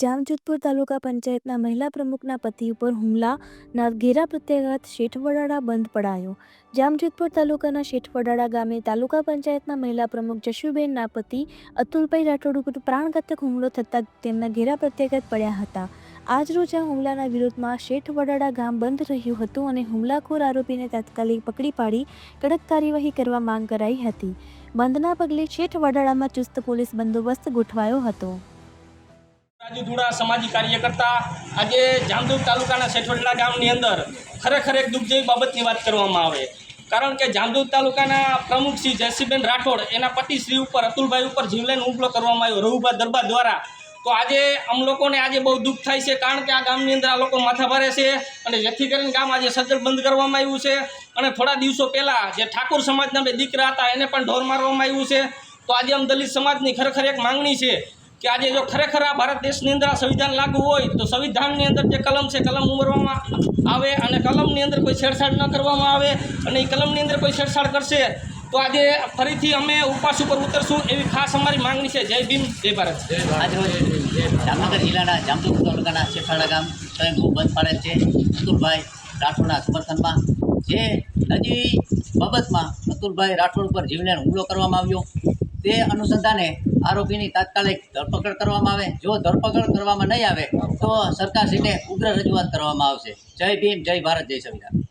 જામજોધપુર તાલુકા પંચાયતના મહિલા પ્રમુખના પતિ ઉપર હુમલાના ઘેરા પ્રત્યાઘાત શેઠવડાળા બંધ પડાયો. જામજોધપુર તાલુકાના શેઠવડાળા ગામે તાલુકા પંચાયતના મહિલા પ્રમુખ જશુબેનના પતિ અતુલભાઈ રાઠોડ ઉપર પ્રાણઘાતક હુમલો થતાં તેમના ઘેરા પ્રત્યાઘાત પડ્યા હતા. આજરોજ આ હુમલાના વિરોધમાં શેઠવડાળા ગામ બંધ રહ્યું હતું અને હુમલાખોર આરોપીને તાત્કાલિક પકડી પાડી કડક કાર્યવાહી કરવા માંગ કરાઈ હતી. બંધના પગલે શેઠવડાળામાં ચુસ્ત પોલીસ બંદોબસ્ત ગોઠવાયો હતો. રાજુ ધુડા સામાજિક કાર્યકર્તા આજે જામદુર તાલુકાના શેઠવડલા ગામની અંદર ખરેખર એક દુઃખ જેવી બાબતની વાત કરવામાં આવે. કારણ કે જામદુર તાલુકાના પ્રમુખ શ્રી જયસિંહબેન રાઠોડ, એના પતિ શ્રી ઉપર, અતુલભાઈ ઉપર જીવલેન હુમલો કરવામાં આવ્યો. રહુભા દરબાર દ્વારા. તો આજે અમ લોકોને આજે બહુ દુઃખ થાય છે, કારણ કે આ ગામની અંદર આ લોકો માથા ભરે છે અને જેથી કરીને ગામ આજે સજ્જડ બંધ કરવામાં આવ્યું છે. અને થોડા દિવસો પહેલાં જે ઠાકોર સમાજના બે દીકરા હતા, એને પણ ઢોર મારવામાં આવ્યું છે. તો આજે આમ દલિત સમાજની ખરેખર એક માંગણી છે કે આજે જો ખરેખર આ ભારત દેશની અંદર આ સંવિધાન લાગુ હોય તો સંવિધાનની અંદર જે કલમ છે, કલમ ઉમેરવામાં આવે અને કલમની અંદર કોઈ છેડછાડ ન કરવામાં આવે અને એ કલમની અંદર કોઈ છેડછાડ કરશે, તો આજે ફરીથી અમે ઉપવાસ ઉપર ઉતરશું એવી ખાસ અમારી માંગણી છે. જય ભીમ, જય ભારત. જામનગર જિલ્લાના જામજોધપુર તાલુકાના શેઠાળા ગામ સ્વયંભૂ બંધ પાડેલ છે. અતુલભાઈ રાઠોડના સમર્થનમાં જે હજી બાબતમાં અતુલભાઈ રાઠોડ ઉપર જીવલેણ હુમલો કરવામાં આવ્યો. તે અનુસંધાને આરોપીની તાત્કાલિક ધરપકડ કરવામાં આવે. જો ધરપકડ કરવામાં નહીં આવે, તો સરકારશ્રીને ઉગ્ર રજૂઆત કરવામાં આવશે. જય ભીમ, જય ભારત, જય સંવિધાન.